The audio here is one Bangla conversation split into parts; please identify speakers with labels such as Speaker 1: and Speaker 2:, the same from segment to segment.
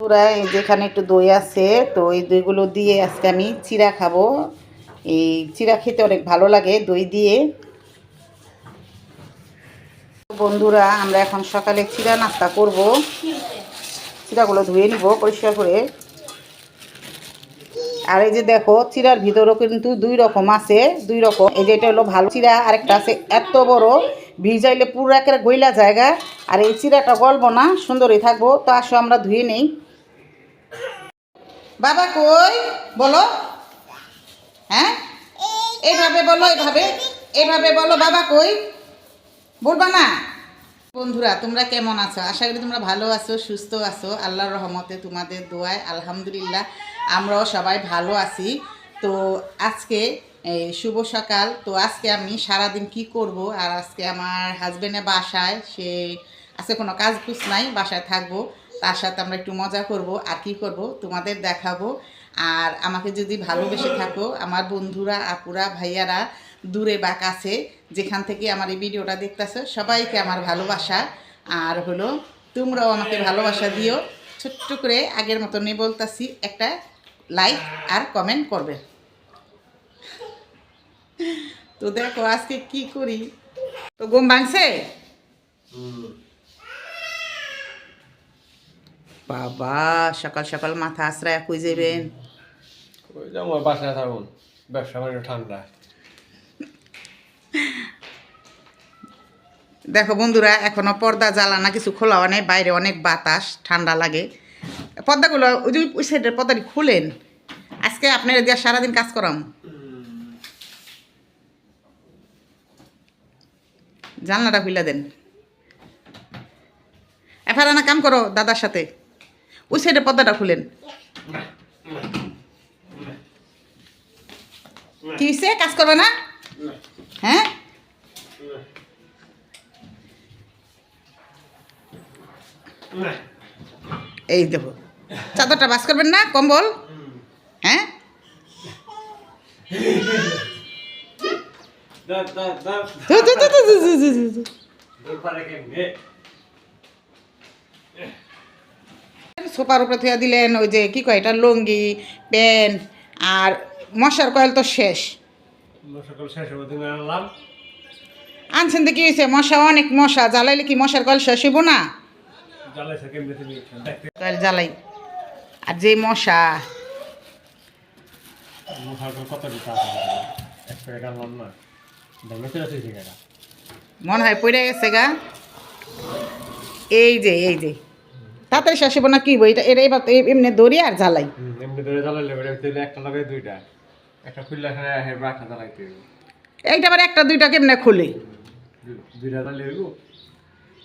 Speaker 1: পুরা এই যেখানে একটু দই আছে, তো এই দইগুলো দিয়ে আজকে আমি চিরা খাব। এই চিরা খেতে অনেক ভালো লাগে দই দিয়ে। বন্ধুরা, আমরা এখন সকালে চিরা নাস্তা করব। চিরাগুলো ধুয়ে নিব পরিষ্কার করে। আর এই যে দেখো চিরার ভিতরেও কিন্তু দুই রকম আছে, দুই রকম। এই যে এটা হলো ভালো চিরা আরেকটা আছে এত বড়, ভিজাইলে পুরো একের গইলা জায়গা। আর এই চিরাটা গলবো না, সুন্দরই থাকব। তো আসো, আমরা ধুয়ে নেই। বাবা কই? বলো। হ্যাঁ? এইভাবে বলো, এইভাবে। এইভাবে বলো, বাবা কই? বলবা না। বন্ধুরা, তোমরা কেমন আছো? আশা করি তোমরা ভালো আছো, সুস্থ আছো। আল্লাহর রহমতে তোমাদের দোয়ায় আলহামদুলিল্লাহ আমরাও সবাই ভালো আছি। তো আজকে, এই শুভ সকাল। তো আজকে আমি সারাদিন কি করব? আর আজকে আমার হাজবেন্ডের বাসায়, সে আজকে কোনো কাজ কুছ নাই, বাসায় থাকব। তার সাথে আমরা একটু মজা করব, আর কি করব, তোমাদের দেখাবো। আর আমাকে যদি ভালোবেসে থাকো, আমার বন্ধুরা, আপুরা, ভাইয়ারা দূরে বা কাছে, যেখান থেকে আমার এই ভিডিওটা দেখতেছো, সবাইকে আমার ভালোবাসা। আর হলো, তোমরাও আমাকে ভালোবাসা দিও। ছোট্ট করে আগের মতনই বলতাছি, একটা লাইক আর কমেন্ট করবে। তো দেখো, আজকে কি করি? তো গম ভাঙছে? বাবা সকাল সকাল মাথা আশ্রয় কই যাবেন
Speaker 2: আমার বাসায় থাকুন। ব্যবসা বাণিজ্য ঠান্ডা।
Speaker 1: দেখো বন্ধুরা এখনও পর্দা জ্বালানা কিছু খোলা অনেক বাইরে অনেক বাতাস ঠান্ডা লাগে। পর্দাগুলো ওই যে ওই সাইডের পর্দাটি খুলেন। আজকে আপনারা দিয়ে সারাদিন কাজ করাম। জানলাটা খুলে দেন। এফার না কাম করো দাদার সাথে। ওই সাইডে পর্দাটা খুলেন। কি হইছে? কাজ করবে না? হ্যাঁ? এই দেখো চাদরটা বাস করবেন না? কম্বল? হ্যাঁ?
Speaker 2: দাঁত দাঁত দাঁত
Speaker 1: ধু, ধু, ধু, ধু, ধু, ধু, ধু, ধু, ধু।
Speaker 2: দরকারে কেমনে
Speaker 1: সোফার উপরে থুয়া দিলেন ওই যে কি কয় এটা লুঙ্গি প্যান্ট আর মশার কয়েল তো শেষ। আনছেন তো কি হয়েছে মশা অনেক মশা জ্বালাইলে কি মশার কয়েল শেষ হইব না? কয়েল জ্বালাই। আর যে মশা। মনে হয় পড়ে গেছে গা। এই যে এই যে। তাড়াতাড়ি শেষ হব না কি বই এটা এটা এবার এমনি দড়ি আর জ্বালাই।
Speaker 2: এমনি দড়ি জ্বালাইলে একটা লাগে দুইটা। একটা খুললে একটা জ্বালাইতে
Speaker 1: এইটা আবার একটা দুইটা কেমনে খুলে?
Speaker 2: দুইটা জ্বালিয়ে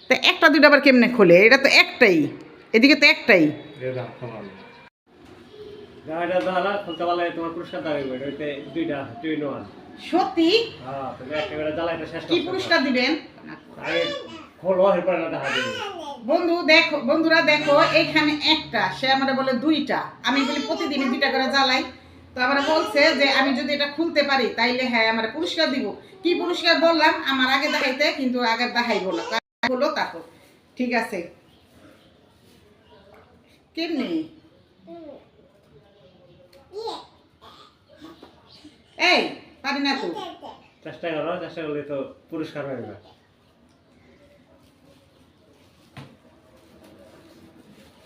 Speaker 1: তো একটা দুইটা আবার কেমনে খোলে? এটা তো একটাই। এদিকে তো একটাই। সত্যি? কি পুরস্কার দিবেন?
Speaker 2: খোলো এরপরে না দেখা দিবি।
Speaker 1: বন্ধু দেখো বন্ধুরা দেখো এখানে একটা সে আমারে বলে দুইটা। আমি বলি প্রতিদিন দুইটা করে জ্বালাই। তো আমার বলছে যে আমি যদি এটা খুলতে পারি তাইলে হ্যাঁ আমার পুরস্কার দিব। কি পুরস্কার বললাম? আমার আগে দেখাইতে কিন্তু আগে দেখাইব না। হলো তারপর। ঠিক আছে। কেমনি? এই পারি না তো।
Speaker 2: চেষ্টা করো চেষ্টা করলে তো পুরস্কার পাইবে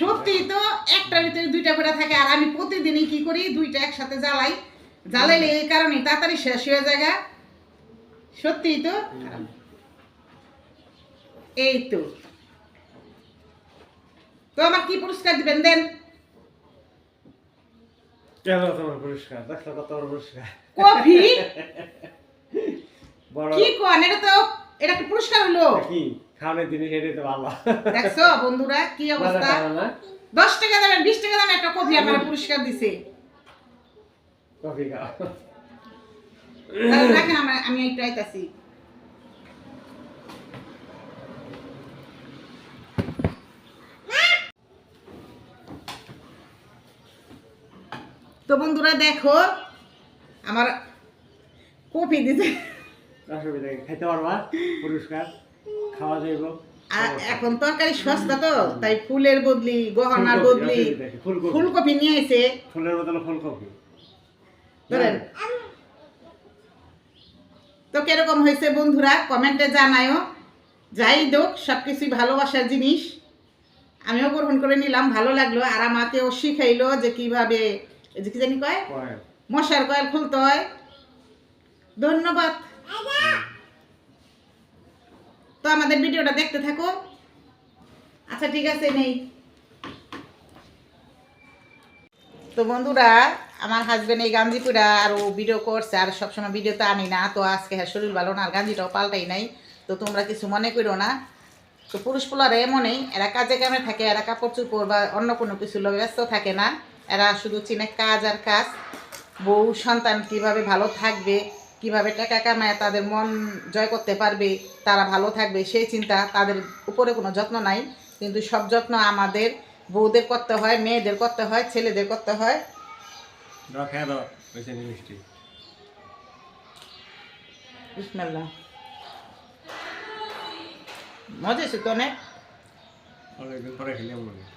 Speaker 1: সত্যি তো একটার ভিতরে দুইটা করে থাকে আর আমি প্রতিদিনই কি করি দুইটা একসাথে জ্বালাই। জ্বালাইলে এই কারণে তাড়াতাড়ি শেষ হয়ে যায় গা। সত্যি তো? এই তো। তো আমার কি পুরস্কার দিবেন? দেন।
Speaker 2: কেন তোমার পুরস্কার? দেখছ কত পুরস্কার।
Speaker 1: কফি?
Speaker 2: বড়
Speaker 1: কি কোন? এটা তো এটা একটা পুরস্কার হলো।
Speaker 2: কি খাওয়ানোর জিনিস এটাই তো ভালো।
Speaker 1: দেখছ বন্ধুরা কি অবস্থা? দশ টাকা দামের বিশ টাকা দামে একটা কফি আমার পুরস্কার দিছে।
Speaker 2: কফি খাও।
Speaker 1: রাখেন আমার আমি একটু আইতাছি তো বন্ধুরা দেখো আমার কফি দিছে।
Speaker 2: অসুবিধা নেই। পারবা। পুরস্কার। খাওয়া যাইব।
Speaker 1: আর এখন তরকারি সস্তা তো তাই ফুলের বদলি গহনার বদলি
Speaker 2: ফুলকপি।
Speaker 1: নিয়ে আইছে।
Speaker 2: ফুলের বদলে ফুলকপি।
Speaker 1: ধরেন। তো কীরকম হয়েছে বন্ধুরা? কমেন্টে জানায়ও যাই দোক সব কিছুই ভালোবাসার জিনিস। আমিও গ্রহণ করে নিলাম ভালো লাগল। আর আমাকেও শিখাইলো যে কীভাবে যে কি জানি কয়। মশার কয়েল খুলতে হয়। ধন্যবাদ। তো আমাদের ভিডিওটা দেখতে থাকো। আচ্ছা ঠিক আছে, নেই। তো বন্ধুরা, আমার হাজবেন্ড এই গাঞ্জিপুরা আর ও ভিডিও করছে, আর সবসময় ভিডিও তো আনি না। তো আজকে হ্যাঁ শরীর ভালো না, আর গাঞ্জিটাও পাল্টাই নাই। তো তোমরা কিছু মনে করো না। তো পুরুষ পোলারা এমনই, এরা কাজে কামে থাকে, এরা কাপড় চোপড় বা অন্য কোনো কিছু ব্যস্ত থাকে না। এরা শুধু চিনে কাজ আর কাজ। বউ সন্তান কীভাবে ভালো থাকবে কীভাবে টাকা কামায় তাদের মন জয় করতে পারবে তারা ভালো থাকবে সেই চিন্তা তাদের উপরে কোনো যত্ন নাই। কিন্তু সব যত্ন আমাদের বউদের করতে হয় মেয়েদের করতে হয় ছেলেদের করতে হয়। মজা তো অনেক?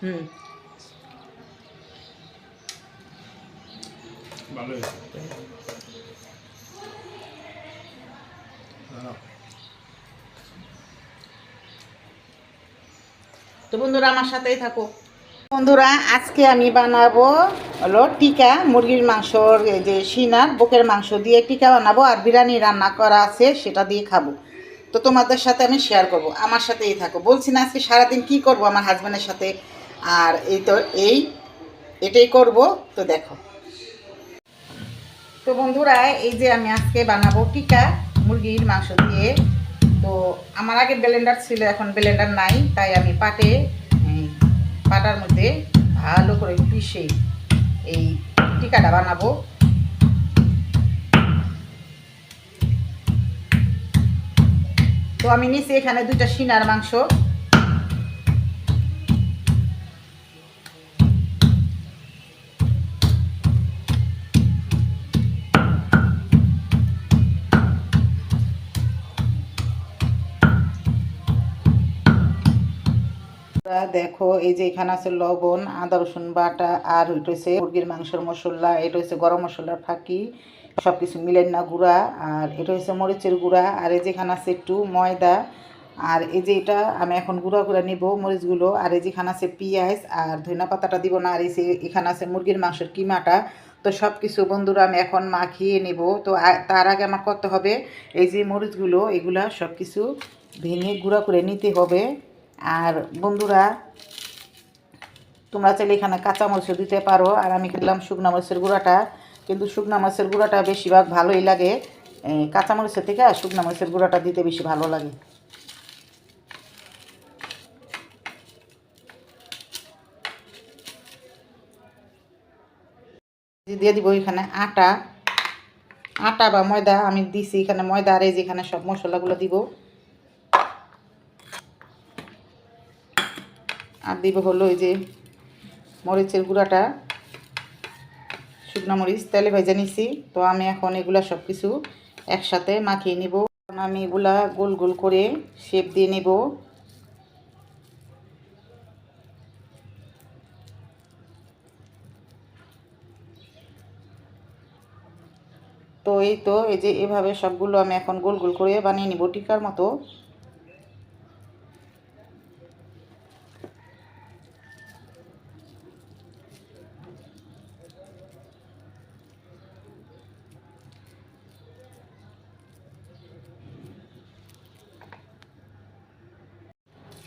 Speaker 1: হুম।
Speaker 2: ভালো হয়েছে দাও।
Speaker 1: তো বন্ধুরা, আমার সাথেই থাকো। বন্ধুরা, আজকে আমি বানাবো হলো টিকা, মুরগির মাংসর যে সিনার বুকের মাংস দিয়ে টিকা বানাবো আর বিরিয়ানি রান্না করা আছে, সেটা দিয়ে খাব। তো তোমাদের সাথে আমি শেয়ার করব, আমার সাথেই থাকো। বলছি না, আজকে সারাদিন কি করব আমার হাজব্যান্ডের সাথে? আর এই তো এই, এটাই করব। তো দেখো। তো বন্ধুরা, এই যে আমি আজকে বানাবো টিকা। মুরগির মাংস দিয়ে। তো আমার আগে ব্লেন্ডার ছিল, এখন ব্লেন্ডার নাই, তাই আমি পাটে পাটার মধ্যে ভালো করে পিষে এই টিকাটা বানাবো। তো আমি নিচে এখানে দুটা সিনার মাংস দেখো, এই যে এখানে আছে লবণ, আদা, রসুন বাটা, আর হচ্ছে মুরগির মাংসের মশলা, এটা হচ্ছে গরম মশলার ফাঁকি। সব কিছু মিলেন না গুঁড়া, আর এটা হচ্ছে মরিচের গুঁড়া, আর এই যে এখানে আছে একটু ময়দা। আর এই যে এটা, আমি এখন গুঁড়া গুঁড়া নিব মরিচগুলো, আর এই যেখানে আছে পেঁয়াজ, আর ধনিয়া পাতাটা দিব না, আর এই যে এখানে আছে মুরগির মাংসের কিমাটা। তো সব কিছু বন্ধুরা আমি এখন মাখিয়ে নেব। তো তার আগে আমার করতে হবে, এই যে মরিচগুলো, এগুলা সব কিছু ভেঙে গুঁড়া করে নিতে হবে। আর বন্ধুরা, তোমরা চাইলে এখানে কাঁচা মরিচও দিতে পারো। আর আমি খেলাম শুকনা মরিচের গুঁড়াটা। কিন্তু শুকনা মরিচের গুঁড়াটা বেশিরভাগ ভালোই লাগে। এই কাঁচা মরিচের থেকে আর শুকনা মরিচের গুঁড়াটা দিতে বেশি ভালো লাগে। দিয়ে দিব এখানে আটা। আটা বা ময়দা আমি দিছি, এখানে ময়দা আর এই যে এখানে সব মশলাগুলো দিব। আর দিব হলো এই যে মরিচের গুঁড়াটা, শুকনো মরিচ, তেলে ভেজে নিছি। তো আমি এখন এগুলা সব কিছু একসাথে মাখিয়ে নিব। আমি এগুলা গোল গোল করে শেপ দিয়ে নিব। তো এই তো, এই যে এভাবে সবগুলো আমি এখন গোল গোল করে বানিয়ে নিব টিকার মতো।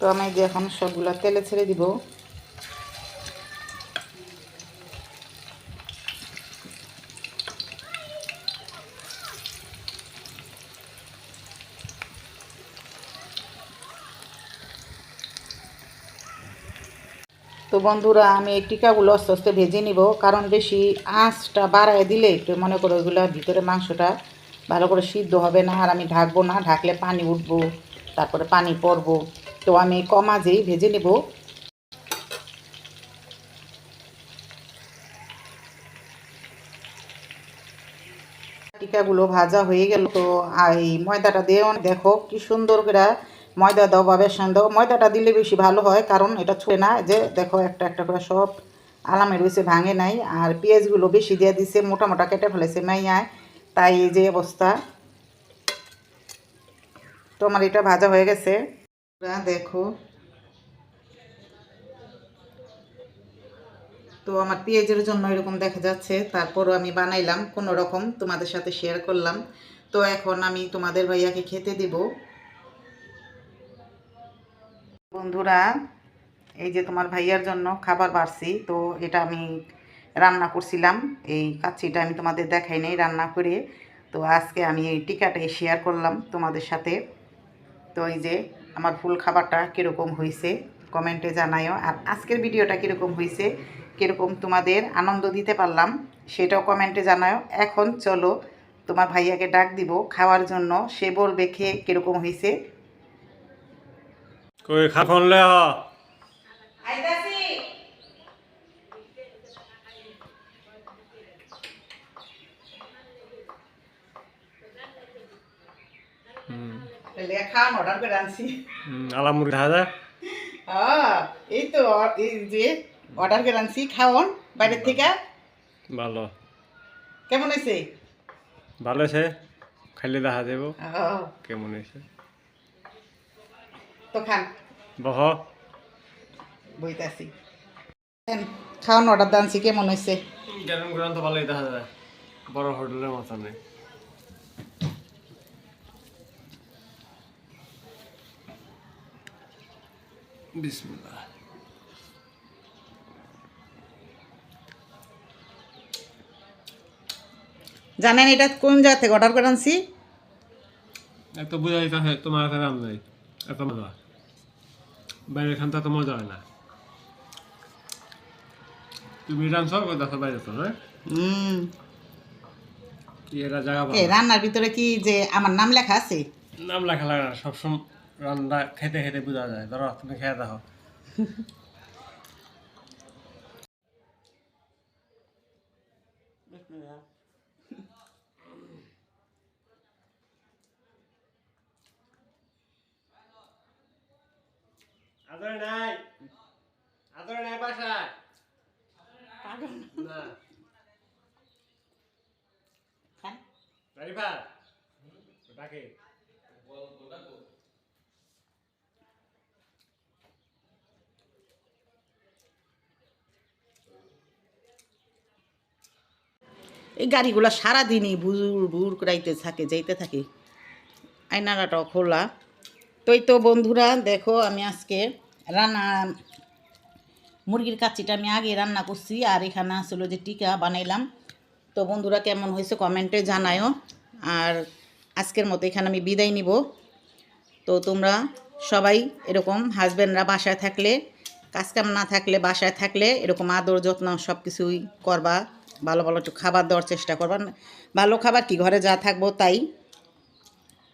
Speaker 1: তো আমি এখন সবগুলো তেলে ছেড়ে দিব। তো বন্ধুরা, আমি এই টিকাগুলো আস্তে আস্তে ভেজে নিব, কারণ বেশি আঁচটা বাড়ায় দিলে একটু মনে করো ওইগুলো ভিতরে মাংসটা ভালো করে সিদ্ধ হবে না, আর আমি ঢাকবো না, ঢাকলে পানি উঠবো, তারপরে পানি পড়ব তো আমি কম আজেই ভেজে নেব। টিকাগুলো ভাজা হয়ে গেল তো এই ময়দাটা দিয়ে দেখো কি সুন্দর করে ময়দা দাও বা বেসন দাও। ময়দাটা দিলে বেশি ভালো হয়, কারণ এটা ছুঁয়ে না, যে দেখো একটা একটা করে সব আলামে রয়েছে, ভাঙে নাই, আর পেঁয়াজগুলো বেশি দিয়ে দিছে, মোটা মোটা কেটে ফেলেছে মাইয়ায় তাই এই যে অবস্থা। তো আমার এটা ভাজা হয়ে গেছে। দেখো। তো আমার পেঁয়াজের জন্য এরকম দেখা যাচ্ছে, তারপরও আমি বানাইলাম কোনো রকম তোমাদের সাথে শেয়ার করলাম। তো এখন আমি তোমাদের ভাইয়াকে খেতে দিব। বন্ধুরা, এই যে তোমার ভাইয়ার জন্য খাবার বাড়ছি, তো এটা আমি রান্না করছিলাম। এই কাচ্চিটা আমি তোমাদের দেখাই নাই রান্না করে। তো আজকে আমি এই টিকাটাই শেয়ার করলাম তোমাদের সাথে। তো এই যে আমার ফুল খাবারটা কীরকম হয়েছে? কমেন্টে জানায়ও। আর আজকের ভিডিওটা কীরকম হয়েছে? কীরকম তোমাদের আনন্দ দিতে পারলাম সেটাও কমেন্টে জানাও এখন চলো তোমার ভাইয়াকে ডাক দিব খাওয়ার জন্য। সে বলবে খেয়ে কীরকম হয়েছে।
Speaker 2: কই খা ফোন লে হ
Speaker 1: খাওয়ান অর্ডার করে আনছি।
Speaker 2: আলামুর দেখা যায়?
Speaker 1: এই তো এই যে অর্ডার করে আনছি খাওয়ান বাইরের থেকে।
Speaker 2: ভালো।
Speaker 1: কেমন হয়েছে?
Speaker 2: ভালো আছে খাইলে দেখা যাব
Speaker 1: ও,
Speaker 2: কেমন হয়েছে?
Speaker 1: তো খান।
Speaker 2: বহ।
Speaker 1: বইতাছি। খাওয়ান অর্ডার দানছি কেমন হয়েছে?
Speaker 2: গরম গরম তো ভালোই দেখা যায়। বড় হোটেলের মতো নেই বিসমিল্লাহ
Speaker 1: জানেন এটা কোন জায়গা থেকে অর্ডার করে আনছি?
Speaker 2: এত বোঝা যাইতেছে তোমার হাতে রাম নাই। এত মজা। বাইরে খান তো মজা হয় না। তুমি রাঁধছ দেখো বাইরে তো না
Speaker 1: হুম।
Speaker 2: কি এরা জায়গা
Speaker 1: রান্নার ভিতরে কি যে আমার নাম লেখা আছে?
Speaker 2: নাম লেখা লাগে না সবসময় রান্না খেতে খেতে বোঝা যায়। ধরো তুমি খেয়ে দেখো। আদর নাই। আদর নাই বাসায়। না।
Speaker 1: খান।
Speaker 2: রাইফা ডাকে
Speaker 1: এই গাড়িগুলো সারাদিনই ভুর ভুর করাইতে থাকে, যাইতে থাকে। আয়নাটাও খোলা। তো তো বন্ধুরা, দেখো আমি আজকে রান্না, মুরগির কাচ্চিটা আমি আগে রান্না করছি, আর এখানে আসলে যে টিকা বানাইলাম। তো বন্ধুরা, কেমন হয়েছে কমেন্টে জানায়ও। আর আজকের মতো এখানে আমি বিদায় নিব। তো তোমরা সবাই এরকম হাজব্যান্ডরা বাসায় থাকলে কাজকাম না থাকলে বাসায় থাকলে এরকম আদর যত্ন সব কিছুই করবা। ভালো ভালো একটু খাবার দেওয়ার চেষ্টা করবা। ভালো খাবার কি? ঘরে যা থাকব তাই।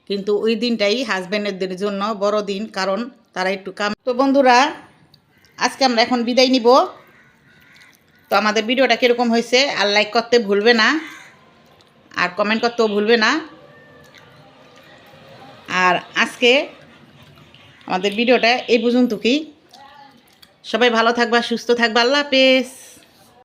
Speaker 1: কিন্তু ওই দিনটাই হাজব্যান্ডের জন্য বড় দিন, কারণ তারা একটু কাম তো বন্ধুরা, আজকে আমরা এখন বিদায় নিব। তো আমাদের ভিডিওটা কীরকম হয়েছে, আর লাইক করতে ভুলবে না, আর কমেন্ট করতেও ভুলবে না। আর আজকে আমাদের ভিডিওটা এই পর্যন্ত কি? সবাই ভালো থাকবা, সুস্থ থাকবা, আল্লাহ হাফেজ।